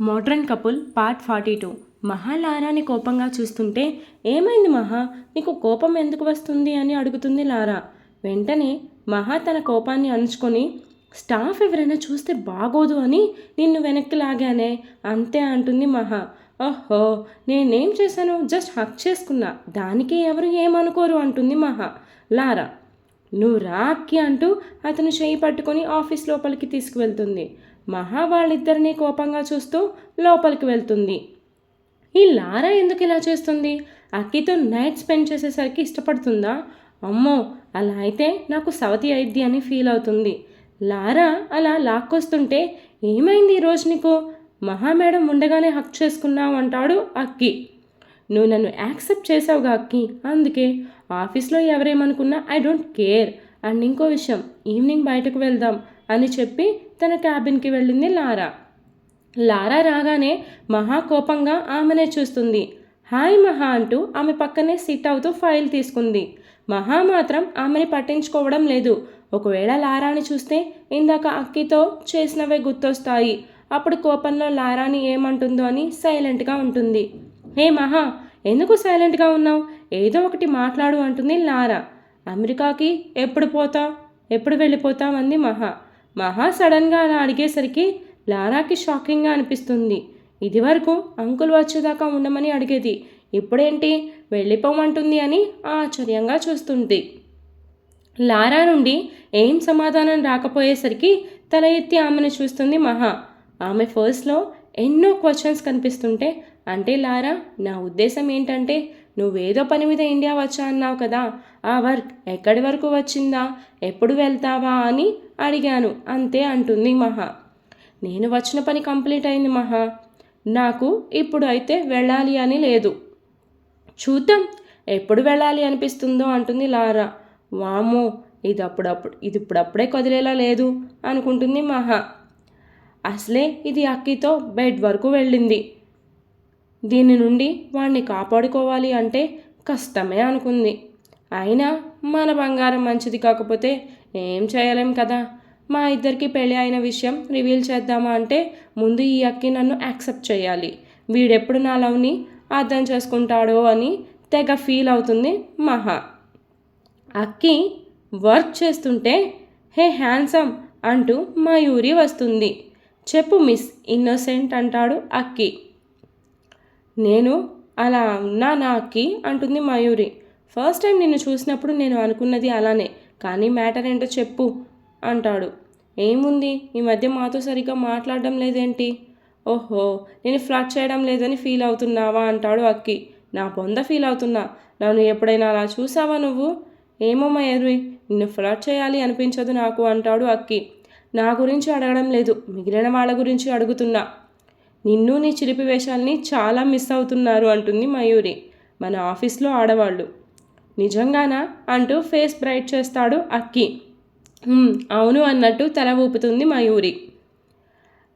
Modern couple part forty two. Maha లారాని కోపంగా చూస్తుంటే ఏమైంది మహా? నీకు కోపం ఎందుకు వస్తుంది? అని అడుగుతుంది లారా. వెంటనే మహా తన కోపాన్ని అణుచుకొని స్టాఫ్ ఎవరైనా చూస్తే బాగోదు అని నిన్ను వెనక్కి లాగానే. అంతే అంటుంది మహా. ఓహో నేనేం చేశాను జస్ట్ హక్ చేసుకున్నా. దానికి ఎవరు ఏమనుకోరు అంటుంది మహా. లారా నువ్వు రా అక్కి అంటూ అతను చేయి పట్టుకొని ఆఫీస్ లోపలికి తీసుకువెళ్తుంది. మహా వాళ్ళిద్దరినీ కోపంగా చూస్తూ లోపలికి వెళ్తుంది. ఈ లారా ఎందుకు ఇలా చేస్తుంది? అక్కితో నైట్ స్పెండ్ చేసేసరికి ఇష్టపడుతుందా? అమ్మో అలా అయితే నాకు సవతి అయిద్ది అని ఫీల్ అవుతుంది. లారా అలా లాక్కొస్తుంటే ఏమైంది ఈరోజు నీకు? మహా మేడం ఉండగానే హక్ చేసుకున్నావు అంటాడు అక్కి. నువ్వు నన్ను యాక్సెప్ట్ చేసావుగా అక్కి? అందుకే. ఆఫీస్లో ఎవరేమనుకున్నా ఐ డోంట్ కేర్. అండ్ ఇంకో విషయం ఈవినింగ్ బయటకు వెళ్దాం అని చెప్పి తన క్యాబిన్కి వెళ్ళింది లారా. లారా రాగానే మహా కోపంగా ఆమెనే చూస్తుంది. హాయ్ మహా అంటూ ఆమె పక్కనే సిట్ అవుతూ ఫైల్ తీసుకుంది. మహా మాత్రం ఆమెని పట్టించుకోవడం లేదు. ఒకవేళ లారాని చూస్తే ఇందాక అక్కితో చేసినవే గుర్తొస్తాయి. అప్పుడు కోపంలో లారాని ఏమంటుందో అని సైలెంట్గా ఉంటుంది. హే మహా ఎందుకు సైలెంట్గా ఉన్నావు? ఏదో ఒకటి మాట్లాడు అంటుంది లారా. అమెరికాకి ఎప్పుడు పోతావు ఎప్పుడు వెళ్ళిపోతామంది మహా. మహా సడన్గా అలా అడిగేసరికి లారాకి షాకింగ్గా అనిపిస్తుంది. ఇదివరకు అంకుల్ వచ్చేదాకా ఉండమని అడిగేది. ఇప్పుడేంటి? వెళ్ళిపోమంటుంది అని ఆశ్చర్యంగా చూస్తుంది. లారా నుండి ఏం సమాధానం రాకపోయేసరికి తల ఎత్తి ఆమెను చూస్తుంది మహా. ఆమె ఫస్ట్లో ఎన్నో క్వశ్చన్స్ కనిపిస్తుంటే అంటే లారా నా ఉద్దేశం ఏంటంటే నువ్వేదో పని మీద ఇండియా వచ్చా అన్నావు కదా? ఆ వర్క్ ఎక్కడి వరకు వచ్చిందా? ఎప్పుడు వెళ్తావా అని అడిగాను. అంతే అంటుంది మహా. నేను వచ్చిన పని కంప్లీట్ అయింది మహా. నాకు ఇప్పుడు అయితే వెళ్ళాలి అని లేదు. చూద్దాం. ఎప్పుడు వెళ్ళాలి అనిపిస్తుందో అంటుంది లారా. వామో ఇది అప్పుడప్పుడు ఇది ఇప్పుడప్పుడే కదిలేలా లేదు అనుకుంటుంది మహా. అసలే ఇది అక్కితో బెడ్ వరకు వెళ్ళింది. దీని నుండి వాణ్ణి కాపాడుకోవాలి అంటే కష్టమే అనుకుంది. అయినా మన బంగారం మంచిది కాకపోతే ఏం చేయలేం కదా? మా ఇద్దరికి పెళ్ళి అయిన విషయం రివీల్ చేద్దామా అంటే ముందు ఈ అక్కి నన్ను యాక్సెప్ట్ చేయాలి. వీడెప్పుడు నా లవ్ని అర్థం చేసుకుంటాడో అని తెగ ఫీల్ అవుతుంది మహా. అక్కి వర్క్ చేస్తుంటే హే హ్యాండ్సమ్ అంటూ మయూరి వస్తుంది. చెప్పు మిస్ ఇన్నోసెంట్ అంటాడు అక్కి. నేను అలా ఉన్నా నా అంటుంది మయూరి. ఫస్ట్ టైం నిన్ను చూసినప్పుడు నేను అనుకున్నది అలానే కానీ మ్యాటర్ ఏంటో చెప్పు అంటాడు. ఏముంది? ఈ మధ్య మాతో సరిగ్గా మాట్లాడడం లేదేంటి? ఓహో నేను ఫ్లాట్ చేయడం లేదని ఫీల్ అవుతున్నావా అంటాడు అక్కి. నా బొంద ఫీల్ అవుతున్నా. నన్ను ఎప్పుడైనా అలా చూసావా నువ్వు? ఏమో మయూరి నిన్ను ఫ్లాట్ చేయాలి అనిపించదు నాకు అంటాడు అక్కి. నా గురించి అడగడం లేదు మిగిలిన వాళ్ళ గురించి అడుగుతున్నా. నిన్ను నీ చిలిపి వేషాల్ని చాలా మిస్ అవుతున్నారు అంటుంది మయూరి. మన ఆఫీస్లో ఆడవాళ్ళు. నిజంగానా? అంటూ ఫేస్ బ్రైట్ చేస్తాడు అక్కి. అవును అన్నట్టు తల ఊపుతుంది మయూరి.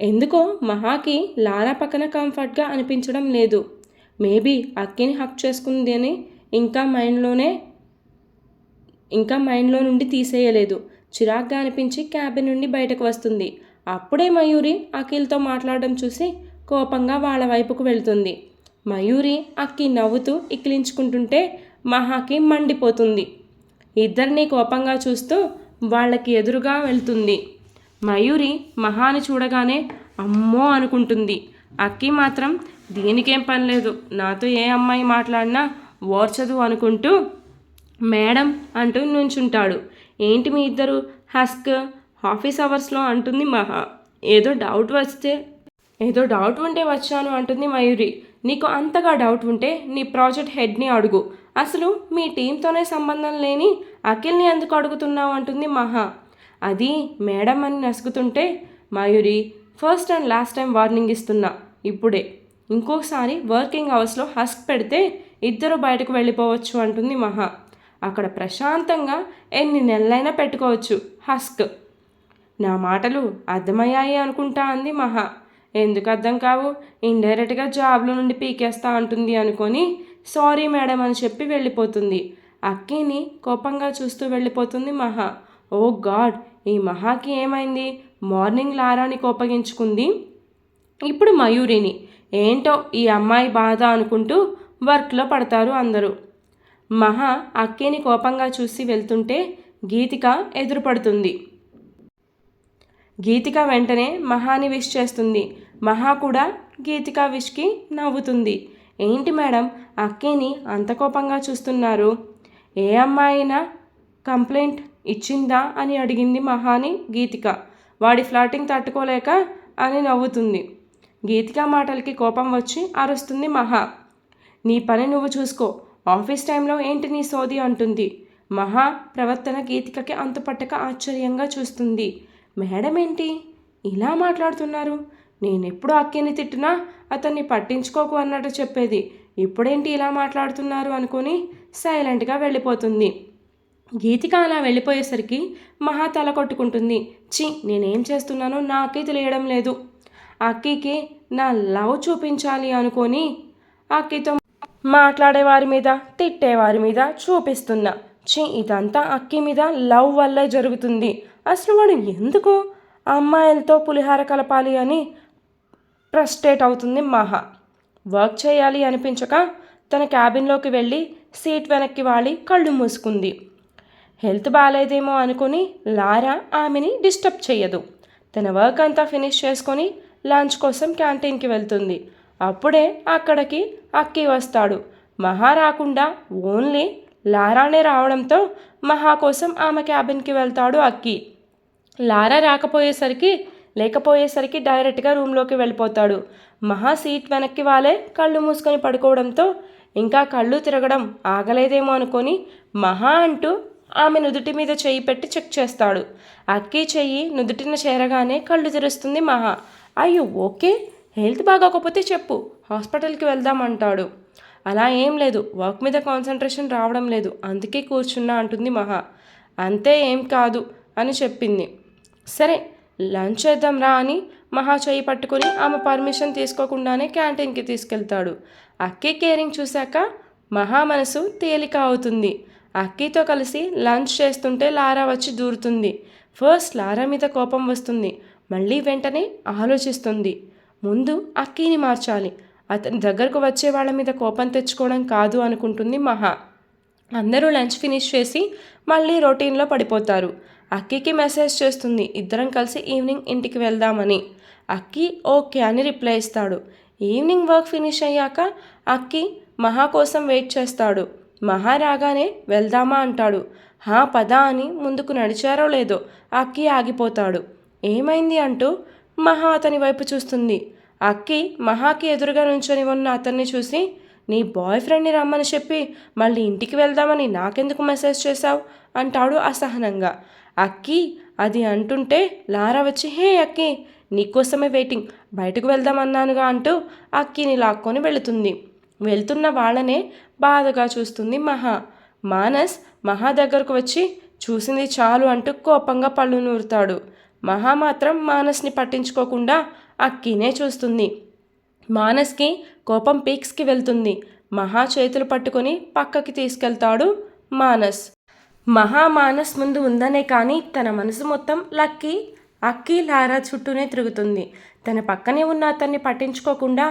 ఎందుకో మహాకి లారా పక్కన కంఫర్ట్గా అనిపించడం లేదు. మేబీ అక్కిని హక్ చేసుకుంది అని ఇంకా మైండ్లోనే ఇంకా మైండ్లో నుండి తీసేయలేదు. చిరాగ్గా అనిపించి క్యాబిన్ నుండి బయటకు వస్తుంది. అప్పుడే మయూరి అఖిల్తో మాట్లాడడం చూసి కోపంగా వాళ్ళ వైపుకు వెళ్తుంది. మయూరి అక్కి నవ్వుతూ ఇక్కిలించుకుంటుంటే మహాకి మండిపోతుంది. ఇద్దరిని కోపంగా చూస్తూ వాళ్ళకి ఎదురుగా వెళ్తుంది. మయూరి మహాని చూడగానే అమ్మో అనుకుంటుంది. అక్కి మాత్రం దీనికేం పని లేదు. నాతో ఏ అమ్మాయి మాట్లాడినా ఓర్చదు అనుకుంటూ మేడం అంటూ నుంచుంటాడు. ఏంటి మీ ఇద్దరు? హస్క్ ఆఫీస్ అవర్స్లో అంటుంది మహా. ఏదో డౌట్ వస్తే ఏదో డౌట్ ఉంటే వచ్చాను అంటుంది మయూరి. నీకు అంతగా డౌట్ ఉంటే నీ ప్రాజెక్ట్ హెడ్ని అడుగు. అసలు మీ టీంతోనే సంబంధం లేని అఖిల్ని ఎందుకు అడుగుతున్నావు అంటుంది మహా. అది మేడం అని నసుగుతుంటే Mayuri first and last time warning ఇస్తున్నా. ఇప్పుడే. ఇంకోసారి వర్కింగ్ అవర్స్లో హస్క్ పెడితే ఇద్దరు బయటకు వెళ్ళిపోవచ్చు అంటుంది మహా. అక్కడ ప్రశాంతంగా ఎన్ని నెలలైనా పెట్టుకోవచ్చు. హస్క్ నా మాటలు అర్థమయ్యాయి అనుకుంటా అంది మహా. ఎందుకు అర్థం కావు? ఇండైరెక్ట్గా జాబ్లో నుండి పీకేస్తా అంటుంది అనుకొని సారీ మేడం అని చెప్పి వెళ్ళిపోతుంది. అక్కిని కోపంగా చూస్తూ వెళ్ళిపోతుంది మహా. ఓ గాడ్ ఈ మహాకి ఏమైంది? మార్నింగ్ లారాని కోపగించుకుంది. ఇప్పుడు మయూరిని. ఏంటో ఈ అమ్మాయి బాధ అనుకుంటూ వర్క్లో పడతారు అందరూ. మహా అక్కేని కోపంగా చూసి వెళ్తుంటే గీతిక ఎదురుపడుతుంది. గీతిక వెంటనే మహాని విష్ చేస్తుంది. మహా కూడా గీతిక విష్కి నవ్వుతుంది. ఏంటి మేడం అక్కిని అంత కోపంగా చూస్తున్నారు? ఏ అమ్మాయినా కంప్లైంట్ ఇచ్చిందా అని అడిగింది మహాని గీతిక. వాడి ఫ్లాటింగ్ తట్టుకోలేక అని నవ్వుతుంది. గీతిక మాటలకి కోపం వచ్చి అరుస్తుంది మహా. నీ పని నువ్వు చూసుకో. ఆఫీస్ టైంలో ఏంటి నీ సోది అంటుంది. మహా ప్రవర్తన గీతికకి అంతుపట్టక ఆశ్చర్యంగా చూస్తుంది. మేడం ఏంటి ఇలా మాట్లాడుతున్నారు. నేనెప్పుడు అక్కిని తిట్టినా అతన్ని పట్టించుకోకు అన్నట్టు చెప్పేది. ఇప్పుడేంటి ఇలా మాట్లాడుతున్నారు అనుకుని సైలెంట్గా వెళ్ళిపోతుంది. గీతిక అలా వెళ్ళిపోయేసరికి మహా తల కొట్టుకుంటుంది. చి నేనేం చేస్తున్నానో నాకే తెలియడం లేదు. అక్కికి నా లవ్ చూపించాలి అనుకొని అక్కితో మాట్లాడేవారి మీద తిట్టే వారి మీద చూపిస్తున్నా. చి ఇదంతా అక్కి మీద లవ్ వల్లే జరుగుతుంది. అసలు వాడు ఎందుకు అమ్మాయిలతో పులిహార కలపాలి అని ఫ్రస్ట్రేట్ అవుతుంది మహా. వర్క్ చేయాలి అనిపించక తన క్యాబిన్లోకి వెళ్ళి సీట్ వెనక్కి వాలి కళ్ళు మూసుకుంది. హెల్త్ బాగాలేదేమో అనుకుని లారా ఆమెని డిస్టర్బ్ చేయదు తన వర్క్ అంతా ఫినిష్ చేసుకొని లంచ్ కోసం క్యాంటీన్కి వెళ్తుంది. అప్పుడే అక్కడికి అక్కి వస్తాడు. మహా రాకుండా ఓన్లీ లారానే రావడంతో మహా కోసం ఆమె క్యాబిన్కి వెళ్తాడు అక్కి. లారా రాకపోయేసరికి లేకపోయేసరికి డైరెక్ట్గా రూమ్లోకి వెళ్ళిపోతాడు. మహా సీట్ వెనక్కి వాలే కళ్ళు మూసుకొని పడుకోవడంతో ఇంకా కళ్ళు తిరగడం ఆగలేదేమో అనుకొని మహా అంటూ ఆమె నుదుటి మీద చెయ్యి పెట్టి చెక్ చేస్తాడు. అక్కి చెయ్యి నుదుటిన చేరగానే కళ్ళు తెరుస్తుంది మహా. అయ్యో ఓకే. హెల్త్ బాగోకపోతే చెప్పు. హాస్పిటల్కి వెళ్దామంటాడు అలా ఏం లేదు వర్క్ మీద కాన్సన్ట్రేషన్ రావడం లేదు అందుకే కూర్చున్నా అంటుంది మహా. అంతే ఏం కాదు అని చెప్పింది. సరే లంచ్ చేద్దాం రా అని మహా చేయి పట్టుకుని ఆమె పర్మిషన్ తీసుకోకుండానే క్యాంటీన్కి తీసుకెళ్తాడు. అక్కి కేరింగ్ చూశాక మహా మనసు తేలిక అవుతుంది. అక్కితో కలిసి లంచ్ చేస్తుంటే లారా వచ్చి దూరుతుంది. ఫస్ట్ లారా మీద కోపం వస్తుంది మళ్ళీ వెంటనే ఆలోచిస్తుంది. ముందు అక్కీని మార్చాలి అతని దగ్గరకు వచ్చే వాళ్ళ మీద కోపం తెచ్చుకోవడం కాదు అనుకుంటుంది మహా. అందరూ లంచ్ ఫినిష్ చేసి మళ్ళీ రొటీన్లో పడిపోతారు. అక్కికి మెసేజ్ చేస్తుంది ఇద్దరం కలిసి ఈవినింగ్ ఇంటికి వెళ్దామని. అక్కి ఓకే అని రిప్లై ఇస్తాడు. ఈవినింగ్ వర్క్ ఫినిష్ అయ్యాక అక్కి మహా కోసం వెయిట్ చేస్తాడు. మహా రాగానే వెళ్దామా? అంటాడు. హా పద అని ముందుకు నడిచారో లేదో అక్కి ఆగిపోతాడు. ఏమైంది అంటూ మహా అతని వైపు చూస్తుంది. అక్కి మహాకి ఎదురుగా నుంచొని ఉన్న అతన్ని చూసి నీ బాయ్ ఫ్రెండ్ని రమ్మని చెప్పి మళ్ళీ ఇంటికి వెళ్దామని నాకెందుకు మెసేజ్ చేశావు? అంటాడు అసహనంగా. అక్కి అది అంటుంటే లారా వచ్చి హే అక్కి నీకోసమే వెయిటింగ్ బయటకు వెళ్దామన్నానుగా అంటూ అక్కిని లాక్కొని వెళుతుంది. వెళ్తున్న వాళ్ళనే బాధగా చూస్తుంది మహా. మానస్ మహా దగ్గరకు వచ్చి చూసింది చాలు అంటూ కోపంగా పళ్ళు నూరుతాడు. మహా మాత్రం మానస్ని పట్టించుకోకుండా అక్కినే చూస్తుంది. మానస్కి కోపం పీక్స్కి వెళ్తుంది. మహా చేతులు పట్టుకొని పక్కకి తీసుకెళ్తాడు మానస్. మహా మానస్ ముందు ఉందనే కానీ తన మనసు మొత్తం లక్కీ అక్కి లారా చుట్టూనే తిరుగుతుంది. తన పక్కనే ఉన్న అతన్ని పట్టించుకోకుండా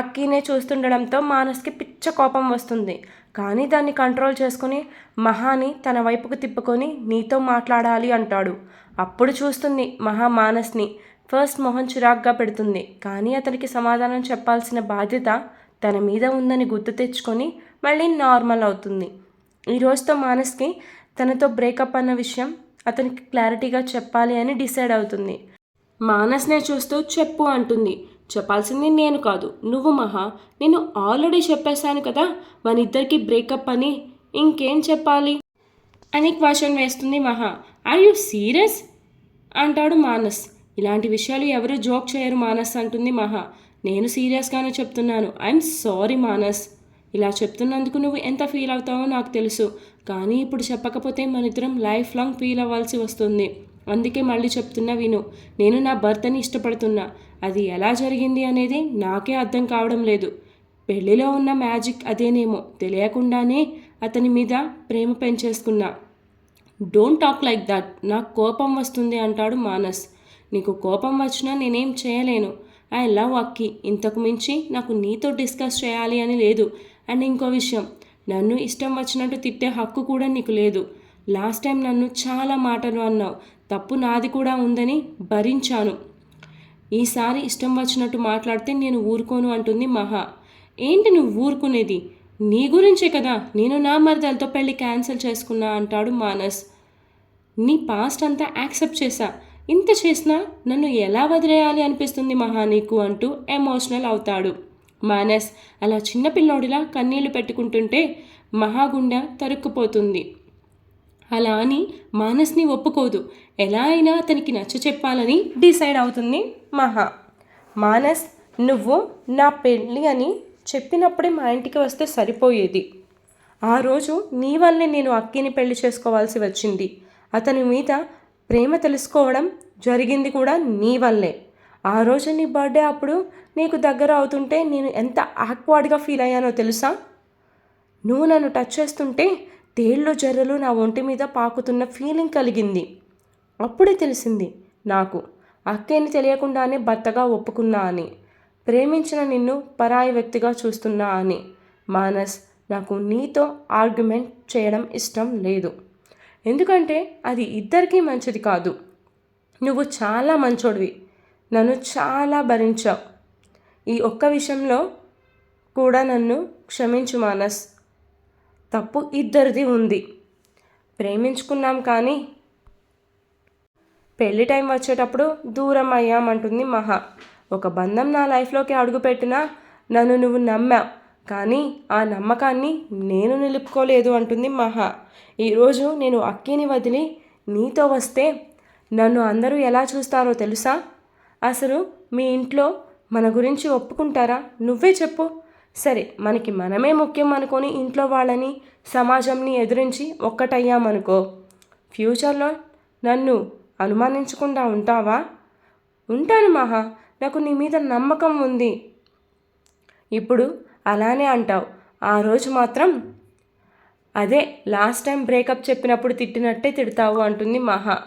అక్కీనే చూస్తుండడంతో మానస్కి పిచ్చ కోపం వస్తుంది. కానీ దాన్ని కంట్రోల్ చేసుకుని మహాని తన వైపుకు తిప్పుకొని నీతో మాట్లాడాలి అంటాడు. అప్పుడు చూస్తుంది మహా మానస్ని. ఫస్ట్ మొహం చిరాగ్గా పెడుతుంది. కానీ అతనికి సమాధానం చెప్పాల్సిన బాధ్యత తన మీద ఉందని గుర్తు తెచ్చుకొని మళ్ళీ నార్మల్ అవుతుంది. ఈ రోజుతో మానస్కి తనతో బ్రేకప్ అన్న విషయం అతనికి క్లారిటీగా చెప్పాలి అని డిసైడ్ అవుతుంది. మానస్నే చూస్తూ చెప్పు అంటుంది. చెప్పాల్సింది నేను కాదు. నువ్వు మహా నేను ఆల్రెడీ చెప్పేశాను కదా మన ఇద్దరికి బ్రేకప్ అని ఇంకేం చెప్పాలి? అని క్వశ్చన్ వేస్తుంది మహా. ఆర్ యు సీరియస్ అంటాడు మానస్. ఇలాంటి విషయాలు ఎవరూ జోక్ చేయరు మానస్ అంటుంది మహా. నేను సీరియస్గానే చెప్తున్నాను. I'm sorry Manas. ఇలా చెప్తున్నందుకు నువ్వు ఎంత ఫీల్ అవుతావో నాకు తెలుసు. కానీ ఇప్పుడు చెప్పకపోతే మన ఇద్దరం లైఫ్ లాంగ్ ఫీల్ అవ్వాల్సి వస్తుంది. అందుకే మళ్ళీ చెప్తున్నా విను. నేను నా భర్తని ఇష్టపడుతున్నా. అది ఎలా జరిగింది అనేది నాకే అర్థం కావడం లేదు. పెళ్ళిలో ఉన్న మ్యాజిక్ అదేనేమో. తెలియకుండానే అతని మీద ప్రేమ పెంచేసుకున్నా. Don't talk like that. నాకు కోపం వస్తుంది అంటాడు మానస్. నీకు కోపం వచ్చినా నేనేం చేయలేను. ఐ లవ్ అక్కి. ఇంతకు మించి నాకు నీతో డిస్కస్ చేయాలి అని లేదు. అండ్ ఇంకో విషయం నన్ను ఇష్టం వచ్చినట్టు తిట్టే హక్కు కూడా నీకు లేదు. లాస్ట్ టైం నన్ను చాలా మాటలు అన్నావు. తప్పు నాది కూడా ఉందని భరించాను. ఈసారి ఇష్టం వచ్చినట్టు మాట్లాడితే నేను ఊరుకోను అంటుంది మహా. ఏంటి నువ్వు ఊరుకునేది? నీ గురించే కదా. నేను నా మరదలతో పెళ్ళి క్యాన్సిల్ చేసుకున్నా అంటాడు మానస్. నీ పాస్ట్ అంతా యాక్సెప్ట్ చేశా. ఇంత చేసినా నన్ను ఎలా వదిలేయాలి అనిపిస్తుంది మహా నీకు అంటూ ఎమోషనల్ అవుతాడు. మానస్ అలా చిన్నపిల్లోడిలా కన్నీళ్ళు పెట్టుకుంటుంటే మహాగుండ తరుక్కుపోతుంది. అలా అని మానస్ని ఒప్పుకోదు. ఎలా అయినా అతనికి నచ్చ చెప్పాలని డిసైడ్ అవుతుంది మహా. మానస్ నువ్వు నా పెళ్ళి అని చెప్పినప్పుడే మా ఇంటికి వస్తే సరిపోయేది. ఆ రోజు నీ వల్లే నేను అక్కిని పెళ్ళి చేసుకోవాల్సి వచ్చింది. అతని మీద ప్రేమ తెలుసుకోవడం జరిగింది కూడా నీ వల్లే. ఆ రోజు నీ బర్త్డే అప్పుడు నీకు దగ్గర అవుతుంటే నేను ఎంత ఆక్వర్డ్గా ఫీల్ అయ్యానో తెలుసా? నువ్వు నన్ను టచ్ చేస్తుంటే తేళ్ళు జర్రలు నా ఒంటి మీద పాకుతున్న ఫీలింగ్ కలిగింది. అప్పుడే తెలిసింది నాకు. అక్కేని తెలియకుండానే భర్తగా ఒప్పుకున్నా అని. ప్రేమించిన నిన్ను పరాయి వ్యక్తిగా చూస్తున్నా అని. మానస్ నాకు నీతో ఆర్గ్యుమెంట్ చేయడం ఇష్టం లేదు. ఎందుకంటే అది ఇద్దరికీ మంచిది కాదు. నువ్వు చాలా మంచోడివి. నన్ను చాలా భరించావు. ఈ ఒక్క విషయంలో కూడా నన్ను క్షమించు మానస్. తప్పు ఇద్దరిది ఉంది. ప్రేమించుకున్నాం కానీ పెళ్ళి టైం వచ్చేటప్పుడు దూరం అయ్యామంటుంది మహా. ఒక బంధం నా లైఫ్లోకి అడుగుపెట్టినా నన్ను నువ్వు నమ్మావు. కానీ ఆ నమ్మకాన్ని నేను నిలుపుకోలేదు అంటుంది మహా. ఈరోజు నేను అక్కిని వదిలి నీతో వస్తే నన్ను అందరూ ఎలా చూస్తారో తెలుసా? అసలు మీ ఇంట్లో మన గురించి ఒప్పుకుంటారా? నువ్వే చెప్పు. సరే మనకి మనమే ముఖ్యం అనుకొని ఇంట్లో వాళ్ళని సమాజంని ఎదురించి ఒక్కటయ్యామనుకో. ఫ్యూచర్లో నన్ను అనుమానించకుండా ఉంటావా? ఉంటాను మహా. నాకు నీ మీద నమ్మకం ఉంది. ఇప్పుడు అలానే అంటావు. ఆ రోజు మాత్రం అదే లాస్ట్ టైం బ్రేకప్ చెప్పినప్పుడు తిట్టినట్టే తిడతావు అంటుంది మహా.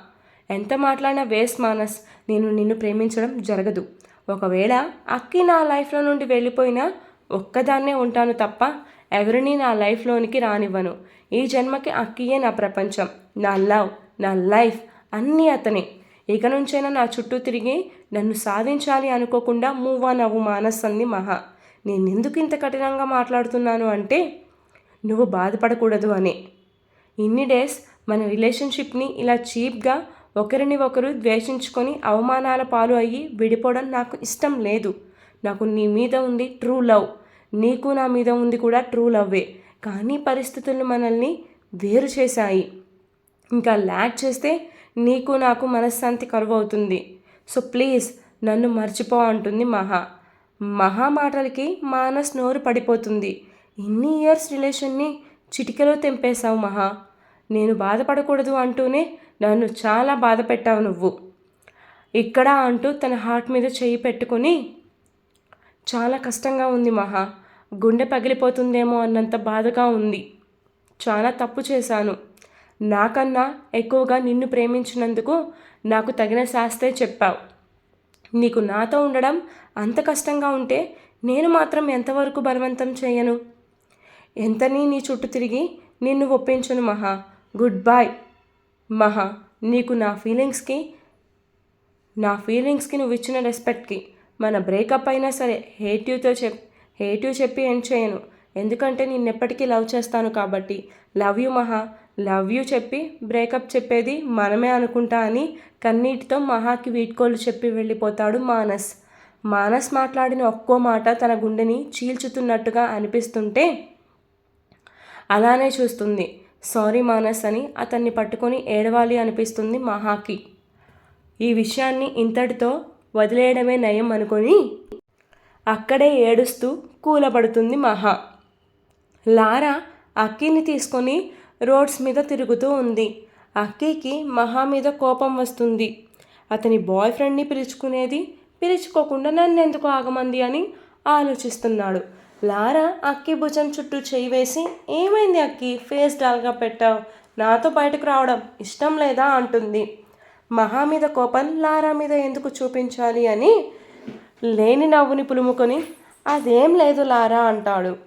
ఎంత మాట్లాడినా వేస్ట్ మానస్. నేను నిన్ను ప్రేమించడం జరగదు. ఒకవేళ అక్కి నా లైఫ్లో నుండి వెళ్ళిపోయినా ఒక్కదాన్నే ఉంటాను తప్ప ఎవరిని నా లైఫ్లోనికి రానివ్వను. ఈ జన్మకి అక్కియే నా ప్రపంచం. నా లవ్ నా లైఫ్ అన్నీ అతనే. ఇక నుంచైనా నా చుట్టూ తిరిగి నన్ను సాధించాలి అనుకోకుండా మూవ్ ఆన్ అవ్వు మానస్ అంది మహా. నేను ఎందుకు ఇంత కఠినంగా మాట్లాడుతున్నాను అంటే నువ్వు బాధపడకూడదు అని. ఇన్ని డేస్ మన రిలేషన్షిప్ని ఇలా చీప్గా ఒకరిని ఒకరు ద్వేషించుకొని అవమానాల పాలు అయ్యి విడిపోవడం నాకు ఇష్టం లేదు. నాకు నీ మీద ఉంది ట్రూ లవ్ నీకు నా మీద ఉంది కూడా ట్రూ లవ్వే కానీ పరిస్థితులు మనల్ని వేరు చేశాయి. ఇంకా ల్యాక్ చేస్తే నీకు నాకు మనశ్శాంతి కరువు అవుతుంది సో ప్లీజ్ నన్ను మర్చిపో అంటుంది మహా. మహా మాటలకి మానస్ నోరు పడిపోతుంది. ఇన్ని ఇయర్స్ రిలేషన్ని చిటికలో తెంపేశావు మహా. నేను బాధపడకూడదు అంటూనే నన్ను చాలా బాధ పెట్టావు నువ్వు. ఇక్కడ అంటూ తన హార్ట్ మీద చేయి పెట్టుకొని చాలా కష్టంగా ఉంది మహా. గుండె పగిలిపోతుందేమో అన్నంత బాధగా ఉంది. చాలా తప్పు చేశాను. నాకన్నా ఎక్కువగా నిన్ను ప్రేమించినందుకు నాకు తగిన శాస్తే చెప్పావు. నీకు నాతో ఉండడం అంత కష్టంగా ఉంటే నేను మాత్రం ఎంతవరకు బలవంతం చేయను? ఎంతని నీ చుట్టూ తిరిగి నిన్ను ఒప్పించను మహా. గుడ్ బాయ్ మహా నీకు నా ఫీలింగ్స్కి నా ఫీలింగ్స్కి నువ్వు ఇచ్చిన రెస్పెక్ట్కి మన బ్రేకప్ అయినా సరే హేట్యూతో చెప్ హేట్యూ చెప్పి ఎండ్ చేయను. ఎందుకంటే నేను ఎప్పటికీ లవ్ చేస్తాను కాబట్టి. Love you Maha. Love you చెప్పి బ్రేకప్ చెప్పేది మనమే అనుకుంటా అని కన్నీటితో మహాకి వీడ్కోలు చెప్పి వెళ్ళిపోతాడు మానస్. మానస్ మాట్లాడిన ఒక్కో మాట తన గుండెని చీల్చుతున్నట్టుగా అనిపిస్తుంటే అలానే చూస్తుంది. సారీ మానస్ అని అతన్ని పట్టుకొని ఏడవాలి అనిపిస్తుంది మహాకి. ఈ విషయాన్ని ఇంతటితో వదిలేయడమే నయం అనుకొని అక్కడే ఏడుస్తూ కూలబడుతుంది మహా. లారా అక్కిని తీసుకొని రోడ్స్ మీద తిరుగుతూ ఉంది. అక్కీకి మహా మీద కోపం వస్తుంది. అతని బాయ్ ఫ్రెండ్ని పిలుచుకునేది పిలుచుకోకుండా నన్ను ఎందుకు ఆగమంది అని ఆలోచిస్తున్నాడు. లారా అక్కి భుజం చుట్టూ చేయి వేసి ఏమైంది అక్కి ఫేస్ డాల్గా పెట్టావు. నాతో బయటకు రావడం ఇష్టం లేదా? అంటుంది. మహా మీద కోపం లారా మీద ఎందుకు చూపించాలి అని లేని నవ్వుని పులుముకొని అదేం లేదు లారా అంటాడు.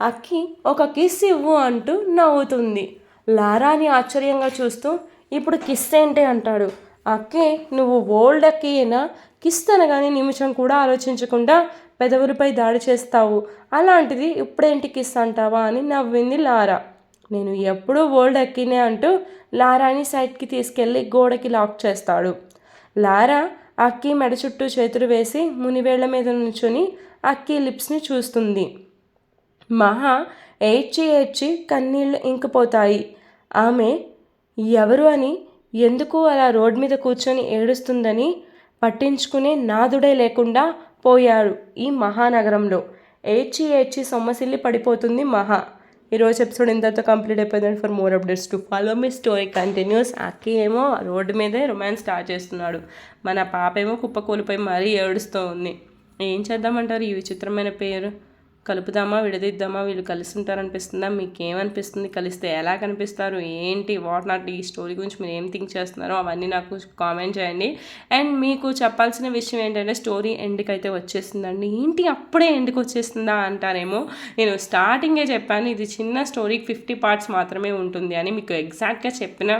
అక్కి ఒక కిస్ ఇవ్వు అంటూ నవ్వుతుంది. లారాని ఆశ్చర్యంగా చూస్తూ ఇప్పుడు కిస్ ఏంటి అంటాడు. అక్కి నువ్వు ఓల్డ్ అక్కియేనా కిస్ అనగానే నిమిషం కూడా ఆలోచించకుండా పెదవులపై దాడి చేస్తావు. అలాంటిది ఇప్పుడేంటి కిస్ అంటావా? అని నవ్వింది లారా. నేను ఎప్పుడూ ఓల్డ్ అక్కినే అంటూ లారాని సైడ్కి తీసుకెళ్ళి గోడకి లాక్ చేస్తాడు. లారా అక్కి మెడ చుట్టూ చేతులు వేసి మునివేళ్ళ మీద నుంచుని అక్కి లిప్స్ని చూస్తుంది. మహా ఏడ్చి ఏడ్చి కన్నీళ్ళు ఇంకిపోతాయి. ఆమె ఎవరు అని ఎందుకు అలా రోడ్ మీద కూర్చొని ఏడుస్తుందని పట్టించుకునే నాదుడే లేకుండా పోయాడు ఈ మహానగరంలో. ఏడ్చి ఏడ్చి సొమ్మసిల్లి పడిపోతుంది మహా. ఈరోజు ఎపిసోడ్ ఇంతతో కంప్లీట్ అయిపోయిందండి. For more updates to follow me story continues అక్కి ఏమో రోడ్డు మీదే రొమాన్స్ స్టార్ట్ చేస్తున్నాడు. మన పాప ఏమో కుప్పకూలిపోయి మరీ ఏడుస్తూ ఉంది ఏం చేద్దామంటారు ఈ విచిత్రమైన పేరు? కలుపుదామా విడదీద్దామా వీళ్ళు కలిసి ఉంటారనిపిస్తుందా మీకు ఏమనిపిస్తుంది కలిస్తే ఎలా కనిపిస్తారు? ఏంటి? వాట్ నాట్ ఈ స్టోరీ గురించి మీరు ఏం థింక్ చేస్తున్నారో అవన్నీ నాకు కామెంట్ చేయండి. అండ్ మీకు చెప్పాల్సిన విషయం ఏంటంటే స్టోరీ ఎండ్కి అయితే వచ్చేసిందండి ఏంటి? అప్పుడే ఎండ్కి వచ్చేస్తుందా అంటారేమో. నేను స్టార్టింగే చెప్పాను ఇది చిన్న స్టోరీకి ఫిఫ్టీ పార్ట్స్ మాత్రమే ఉంటుంది అని మీకు ఎగ్జాక్ట్గా చెప్పిన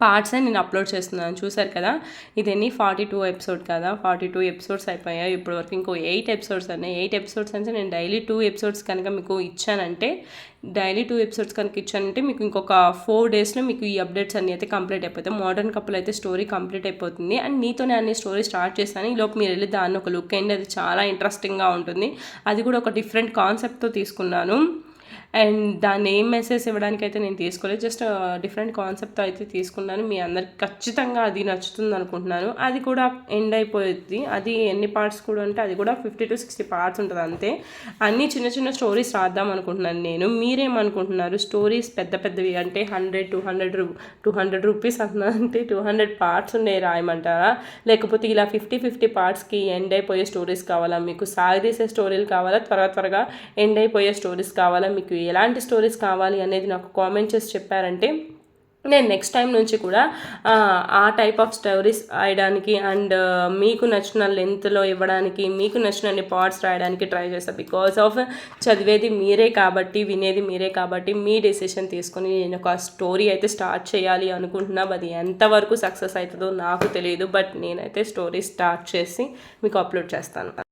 పార్ట్స్ నేను అప్లోడ్ చేస్తున్నాను. చూసారు కదా? ఇది ఫార్టీ టూ ఎపిసోడ్ కదా? ఫార్టీ టూ ఎపిసోడ్స్ అయిపోయాయి. ఇప్పటి వరకు ఇంకో ఎయిట్ ఎపిసోడ్స్ ఉన్నాయి ఎయిట్ ఎపిసోడ్స్ అంటే నేను డైలీ టూ ఎపిసోడ్స్ కనుక మీకు ఇచ్చానంటే డైలీ టూ ఎపిసోడ్స్ కనుక ఇచ్చానంటే మీకు ఇంకొక ఫోర్ డేస్లో మీకు ఈ అప్డేట్స్ అన్నీ అయితే కంప్లీట్ అయిపోతాయి. మోడర్న్ కపుల్ అయితే స్టోరీ కంప్లీట్ అయిపోతుంది. అండ్ నీతోనే అన్ని స్టోరీ స్టార్ట్ చేస్తాను ఈ లోపు మీరు వెళ్ళి దాన్ని ఒక లుక్ అయింది. అది చాలా ఇంట్రెస్టింగ్గా ఉంటుంది. అది కూడా ఒక డిఫరెంట్ కాన్సెప్ట్తో తీసుకున్నాను. అండ్ దాన్ని ఏం మెసేజ్ ఇవ్వడానికి అయితే నేను తీసుకోలేదు. జస్ట్ డిఫరెంట్ కాన్సెప్ట్ అయితే తీసుకున్నాను. మీ అందరికి ఖచ్చితంగా అది నచ్చుతుంది అనుకుంటున్నాను. అది కూడా ఎండ్ అయిపోయింది. అది ఎన్ని పార్ట్స్ కూడా ఉంటే అది కూడా ఫిఫ్టీ టు సిక్స్టీ పార్ట్స్ ఉంటుంది అంతే. అన్ని చిన్న చిన్న స్టోరీస్ రాద్దాం అనుకుంటున్నాను నేను. మీరేమనుకుంటున్నారు స్టోరీస్ పెద్ద పెద్దవి అంటే హండ్రెడ్ టూ హండ్రెడ్ రూ టూ హండ్రెడ్ రూపీస్ అంటే టూ హండ్రెడ్ పార్ట్స్ ఉన్నాయి రాయమంటారా? లేకపోతే ఇలా ఫిఫ్టీ ఫిఫ్టీ పార్ట్స్కి ఎండ్ అయిపోయే స్టోరీస్ కావాలా? మీకు సాగదీసే స్టోరీలు కావాలా? త్వరగా త్వరగా ఎండ్ అయిపోయే స్టోరీస్ కావాలా? మీకు ఎలాంటి స్టోరీస్ కావాలి అనేది నాకు కామెంట్ చేసి చెప్పారంటే నేను నెక్స్ట్ టైం నుంచి కూడా ఆ టైప్ ఆఫ్ స్టోరీస్ రాయడానికి అండ్ మీకు నచ్చిన లెంత్లో ఇవ్వడానికి మీకు నచ్చిన పార్ట్స్ రాయడానికి ట్రై చేస్తాను బికాస్ ఆఫ్ చదివేది మీరే కాబట్టి వినేది మీరే కాబట్టి మీ డెసిషన్ తీసుకొని నేను ఒక స్టోరీ అయితే స్టార్ట్ చేయాలి అనుకుంటున్నా. అది ఎంతవరకు సక్సెస్ అవుతుందో నాకు తెలియదు బట్ నేనైతే స్టోరీ స్టార్ట్ చేసి మీకు అప్లోడ్ చేస్తాను.